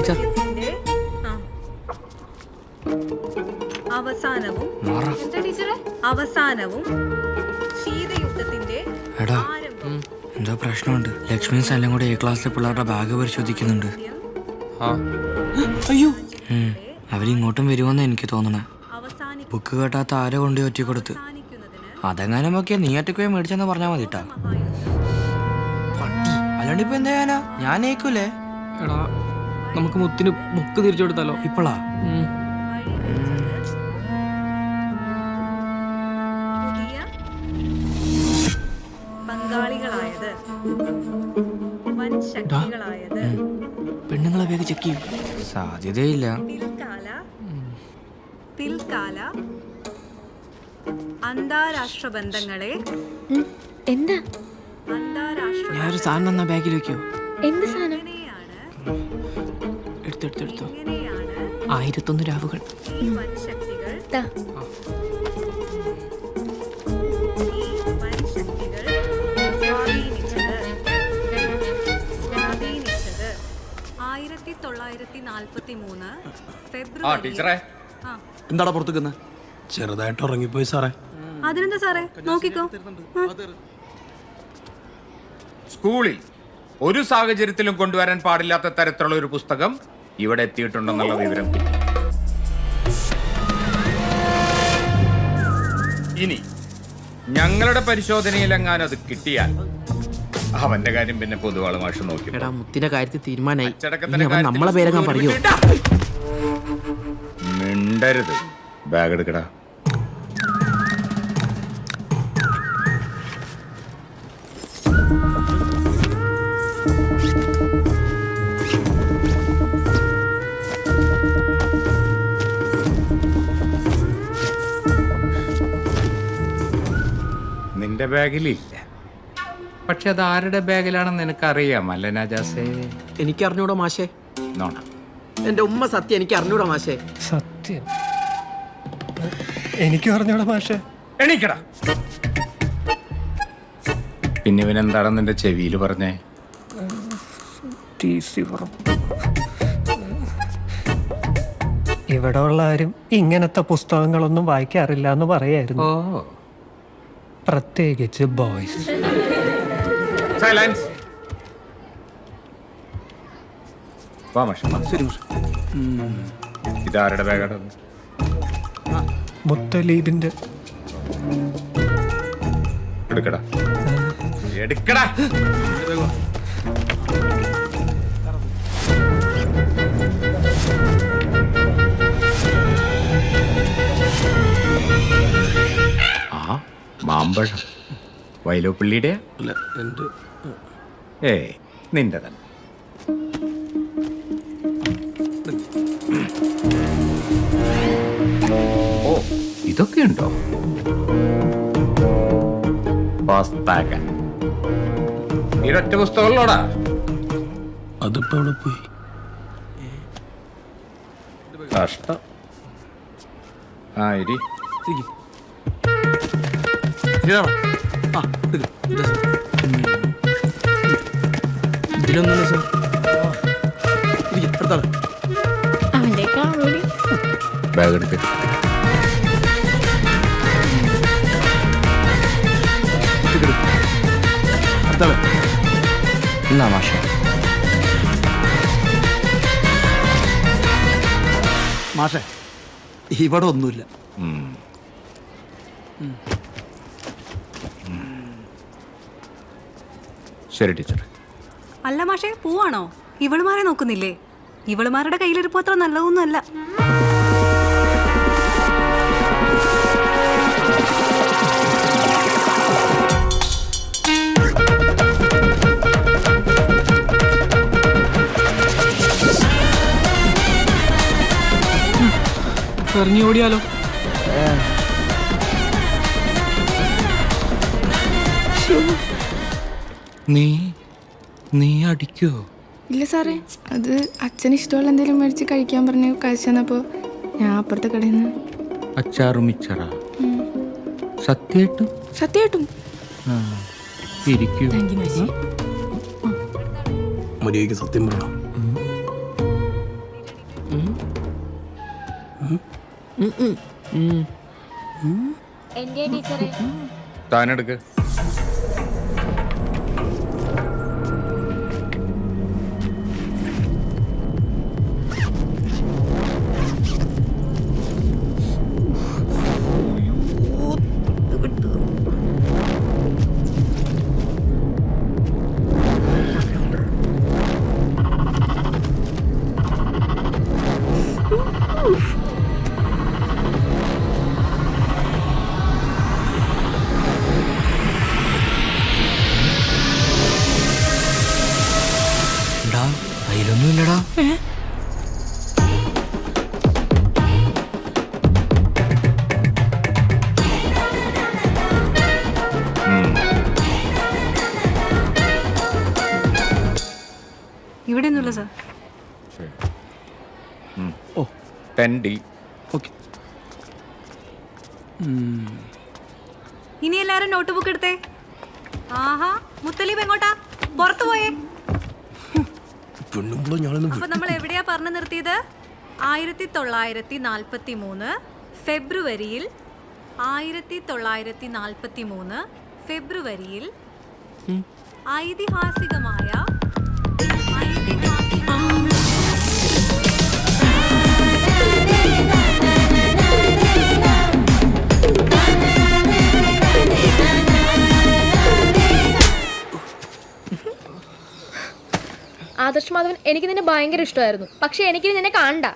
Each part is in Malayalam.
ടീച്ചർ. അവസാനവും എന്താ അവസാനവും ശീതയുദ്ധത്തിന്റെ എടാ ആരംഭം എന്തോ പ്രശ്നമുണ്ട്. ലക്ഷ്മിയും സ്ഥലം കൂടെ എ ക്ലാസ്സിലെ പിള്ളേരുടെ ബാഗ് പരിശോധിക്കുന്നുണ്ട്. ആ. അയ്യോ. അവരിങ്ങോട്ടും വരുമെന്ന് എനിക്ക് തോന്നണേ. ബുക്ക് കേട്ടാത്ത ആരോ കൊണ്ട് ഒറ്റ കൊടുത്ത് അതെങ്ങാനും ഒക്കെ നീ ഒറ്റയ്ക്ക് പോയി മേടിച്ചെന്ന് പറഞ്ഞാൽ മതി കേട്ടാ അല്ലാണ്ട് ഇപ്പൊ എന്താ ഞാൻ ഞാൻ ഏക്കൂലേ? എടാ നമുക്ക് മുത്തിന് ബുക്ക് തിരിച്ചു കൊടുത്താലോ? ഇപ്പളാ. പങ്കാളികളായത്. വൻ ശക്തികളായത്. പെണ്ണുങ്ങളെ വേഗം ചെക്ക് ചെയ്യും. സാധ്യതയില്ല. പിൽക്കാല. പിൽക്കാല. അന്താരാഷ്ട്ര ബന്ധങ്ങളെ. എന്താ? അന്താരാഷ്ട്ര ഞാൻ സാധനം എന്നാ ബാഗിൽ വെക്കോ. എന്ത് സാധനം? എടുത്തെടുത്തെടുത്തോ ആയിരത്തൊന്ന് രാവുകൾ. ആയിരത്തി തൊള്ളായിരത്തി നാൽപ്പത്തി മൂന്ന് ഫെബ്രുവരി എന്താടാ പുറത്തുക്കുന്നത് ചെറുതായിട്ട് ഉറങ്ങിപ്പോയി സാറേ. അതിനെന്താ സാറേ? നോക്കിക്കോ. സ്കൂളിൽ ഒരു സാഹചര്യത്തിലും കൊണ്ടുവരാൻ പാടില്ലാത്ത തരത്തിലുള്ള ഒരു പുസ്തകം ഇവിടെ എത്തിയിട്ടുണ്ടെന്നുള്ള വിവരം കിട്ടി. ഇനി ഞങ്ങളുടെ പരിശോധനയിലെങ്ങാനും അത് കിട്ടിയാൽ അവന്റെ കാര്യം പിന്നെ പൊതുവാൾ മാഷ് നോക്കി എടാ മുത്തിന്റെ കാര്യത്തിൽ തീരുമാനമായി അച്ചടക്കത്തിന്റെ ഇനി അവൻ നമ്മളെ പേരങ്ങാൻ സ്കൂളിൽ പറയൂ? മിണ്ടരുത്. ബാഗ് എടുക്കടാ. നിന്റെ ബാഗിലില്ല. പക്ഷെ അത് ആരുടെ ബാഗിലാണെന്ന് എനിക്കറിയാം അല്ല നജാസേ? എനിക്ക് അറിഞ്ഞൂടാ മാഷേ നോണ എന്റെ ഉമ്മ സത്യം എനിക്ക് അറിഞ്ഞൂടാ മാഷേ. സത്യം. എനിക്ക് അറിഞ്ഞൂടാ മാഷേ. എണീക്കടാ. പിന്നെ ഇവനെന്താണെന്ന് നിന്റെ ചെവിയിൽ പറഞ്ഞേ? ഇവിടെ ഉള്ള ആരും ഇങ്ങനത്തെ പുസ്തകങ്ങളൊന്നും വായിക്കാറില്ല എന്ന് പറയായിരുന്നു. ഓ. പ്രത്യേകിച്ച് ബോയ്സ്. സൈലൻസ് ഇതാരുടെ ബാഗാണ് മുത്തലീബിന്റെ എടുക്കടാ. എടുക്കടാ. അല്ല എന്റെ ഏ നിന്റെ തന്നെ ഓ ഇതൊക്കെയുണ്ടോ? പുസ്തകം ഇരൊറ്റ പുസ്തകമുള്ളോടാ അതിപ്പോ അവിടെ പോയി? കഷ്ടം. ആ ഇരി. ഇതിലൊന്നും സാർ. അടുത്താൾ. അവന്റെ കാണൂടി ബാഗ് എടുത്ത് ഇരിക്ക്, എടുക്ക്. അടുത്താൾ. എന്നാ മാഷ. മാഷേ ഇവിടെ ഒന്നുമില്ല. ശരി ടീച്ചർ. അല്ല മാഷേ പോവാണോ? ഇവളുമാരെ നോക്കുന്നില്ലേ? ഇവളുമാരുടെ കയ്യിലിരിപ്പ് അത്ര നല്ലതൊന്നും അല്ല ഇറങ്ങി ഓടിയാലോ? നീ നീ അടിക്കോ? ഇല്ല സാറേ അത് അച്ഛന് ഇഷ്ടമുള്ള എന്തെങ്കിലും മേടിച്ച് കഴിക്കാൻ പറഞ്ഞ് കഴിച്ചു ഞാൻ അപ്പുറത്തെ കടയിൽ നിന്ന് അച്ചാറും ഇച്ചറ സത്യായിട്ടും? സത്യമായിട്ടും ആ, ഇരിക്കൂ. മര്യാദയ്ക്ക് സത്യം പറയണം. താനെടുക്ക്. ഇവിടെ ഒന്നുമില്ല സാർ. ഓ. Ten D. ഓക്കെ. ഇനി എല്ലാരും നോട്ട് ബുക്ക് എടുത്തേ. ആഹാ മുത്തലീബ് എങ്ങോട്ടാ? പുറത്തു പോയേ. അപ്പൊ നമ്മൾ എവിടെയാ പറഞ്ഞു നിർത്തിയത്? ആയിരത്തി തൊള്ളായിരത്തി നാൽപ്പത്തി മൂന്ന് ഫെബ്രുവരിയിൽ ആയിരത്തി തൊള്ളായിരത്തി നാൽപ്പത്തി മൂന്ന് ഫെബ്രുവരിയിൽ ഐതിഹാസികമായ ഐതിഹാസിക- ആദർശ് മാധവൻ എനിക്ക് നിന്നെ ഭയങ്കര ഇഷ്ടമായിരുന്നു. പക്ഷെ എനിക്ക് നിന്നെ കാണണ്ട.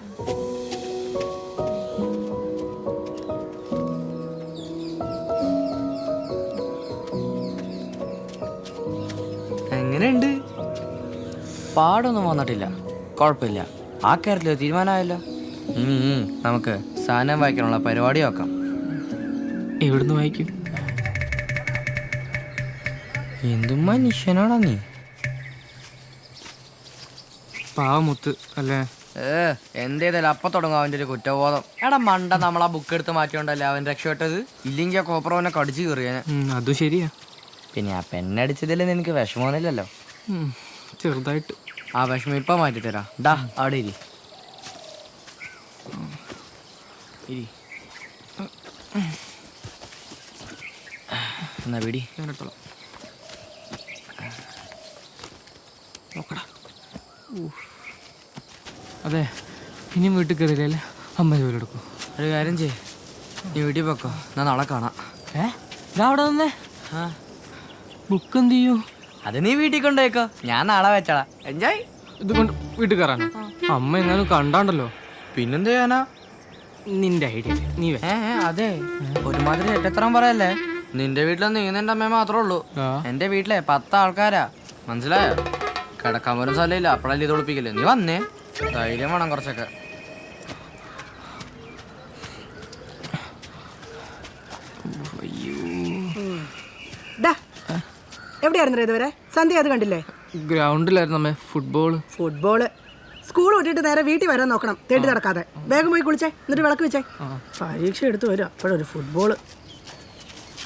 എങ്ങനെയുണ്ട്? പാടൊന്നും വന്നിട്ടില്ല. കുഴപ്പമില്ല. ആ കാര്യത്തിൽ തീരുമാനമായല്ലോ. നമുക്ക് സാധനം വായിക്കാനുള്ള പരിപാടി നോക്കാം. എവിടുന്ന് വായിക്കും? എന്തും മനുഷ്യനാണോ നീ? പാവമുത്ത് അല്ലേ? ഏ എന്തേതായാലും അപ്പൊ തുടങ്ങും അവന്റെ ഒരു കുറ്റബോധം. എടാ മണ്ട നമ്മൾ ആ ബുക്ക് എടുത്ത് മാറ്റിയോണ്ടല്ലേ അവൻ രക്ഷപ്പെട്ടത്? ഇല്ലെങ്കിൽ ആ കോപ്പറവനെ കടിച്ചു കയറിയാനെ അത് ശരിയാ. പിന്നെ ആ പെണ്ണടിച്ചതിൽ നിനക്ക് വിഷമമൊന്നുമില്ലല്ലോ? ചെറുതായിട്ട്. ആ വിഷമം ഇപ്പൊ മാറ്റിത്തരാ. ഡാ അവിടെ ഇരി. ഇരി. എന്നാ പിടി. നോക്കടാ. ഊഫ്. അതെ ഇനിയും വീട്ടിൽ കയറിയില്ലേ? അമ്മ ജോലി എടുക്കും. ഒരു കാര്യം ചെയ്യേ. നീ വീട്ടിൽ വെക്കോ ഞാൻ നാളെ കാണാം. ഏ? ഇതാ അവിടെ നിന്നേ. ആ. ബുക്ക് എന്ത് ചെയ്യൂ? അത് നീ വീട്ടിൽ കൊണ്ടുപോയിക്കോ. ഞാൻ നാളെ വെച്ചടാ എൻജോയ്. ഇത് കൊണ്ട് വീട്ടിൽ കയറാനോ? അമ്മ എങ്ങാനും കണ്ടാണ്ടല്ലോ. പിന്നെന്ത് ചെയ്യാനാ? നിന്റെ ഐഡിയ നീ വേ. ഏ ഏ, അതെ. ഒരുമാതിരി എട്ടത്രം പറയല്ലേ? നിന്റെ വീട്ടിൽ നീ നിന്റെ അമ്മ മാത്രമേ ഉള്ളൂ. ആ. എന്റെ വീട്ടിലെ പത്ത് ആൾക്കാരാ. മനസ്സിലായോ? കിടക്കാൻ പോലും സ്ഥലമില്ല. അപ്പഴല്ലേ ഇത് ഒളിപ്പിക്കല്ലേ നീ വന്നേ. ധൈര്യം വേണം കുറച്ചൊക്കെ. എവിടെയായിരുന്നു ഇതുവരെ സന്ധ്യ അത് കണ്ടില്ലേ? ഗ്രൗണ്ടിലായിരുന്നു അമ്മേ ഫുട്ബോൾ ഫുട്ബോൾ. സ്കൂൾ വിട്ടിട്ട് നേരെ വീട്ടിൽ വരാൻ നോക്കണം തേടി നടക്കാതെ. വേഗം പോയി കുളിച്ചേ എന്നിട്ട് വിളക്ക് വെച്ചേ. പരീക്ഷ എടുത്തു വരും അപ്പോഴൊരു ഫുട്ബോൾ.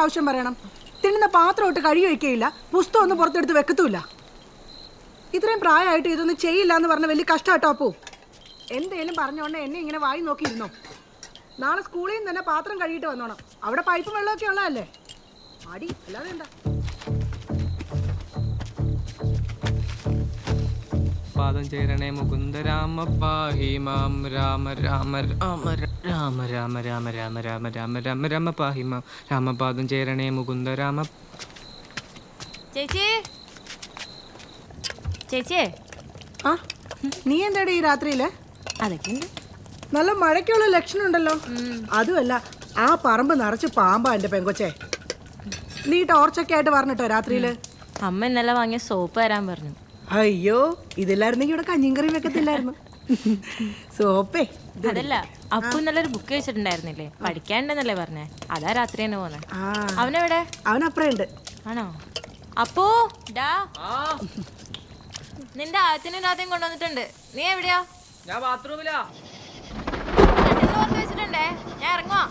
പ്രാവശ്യം പറയണം. തിന്നുന്ന പാത്രം ഇട്ട് കഴുകി വെക്കുകയില്ല പുസ്തകം ഒന്നും പുറത്തെടുത്ത് വെക്കത്തുമില്ല ഇത്രയും പ്രായമായിട്ട് ഇതൊന്നും ചെയ്യില്ല എന്ന് പറഞ്ഞ വലിയ കഷ്ടാട്ടോ അപ്പു. എന്തേലും പറഞ്ഞോണ്ട് എന്നെ ഇങ്ങനെ വായി നോക്കിയിരുന്നോ? നാളെ സ്കൂളിൽ നിന്ന് തന്നെ പാത്രം കഴുകിയിട്ട് വന്നോണം. അവിടെ പൈപ്പ് വെള്ളമൊക്കെ ഉള്ളതല്ലേ? അടി അല്ലാതെ എന്താ? പാദം ചേരണേ മുകുന്ദ രാമ പാഹി മാം രാമ രാമ രാമ രാമ രാമ രാമ രാമ രാമ രാമ രാമ രാമ പാഹി മാം രാമപാദം ചേരണേ മുകുന്ദ രാമ ചേച്ചി ചേച്ചിയെ ആ നീ എന്താടി ഈ രാത്രിയിൽ അതൊക്കെ നല്ല മഴയ്ക്കുള്ള ലക്ഷണം ഉണ്ടല്ലോ അതുമല്ല ആ പറമ്പ് നിറച്ച് പാമ്പാ എന്റെ പെങ്കൊച്ചെ നീ ടോർച്ചൊക്കെ ആയിട്ട് പറഞ്ഞിട്ടോ രാത്രിയിൽ അമ്മ ഇന്നലെ വാങ്ങിയ സോപ്പ് തരാൻ പറഞ്ഞു അയ്യോ ഇതില്ലായിരുന്നെങ്കിൽ ഇവിടെ കഞ്ഞിയും കറിയും വെക്കത്തില്ലായിരുന്നു. സോപ്പേ അതല്ല അപ്പു നല്ലൊരു ബുക്ക് വെച്ചിട്ടുണ്ടായിരുന്നില്ലേ? പഠിക്കാണ്ടെന്നല്ലേ പറഞ്ഞേ? അതാ രാത്രി തന്നെ പോന്നെ. ആ. അവനെവിടെ? ഉണ്ട് ആണോ? അപ്പോ ഡാ. നിന്റെ ആദ്യത്തിനും രാത്രിയും കൊണ്ടുവന്നിട്ടുണ്ട്. നീ എവിടെയാ? ഞാൻ ബാത്റൂമിലാ വെച്ചിട്ടുണ്ടേ. ഞാൻ ഇറങ്ങുവാ.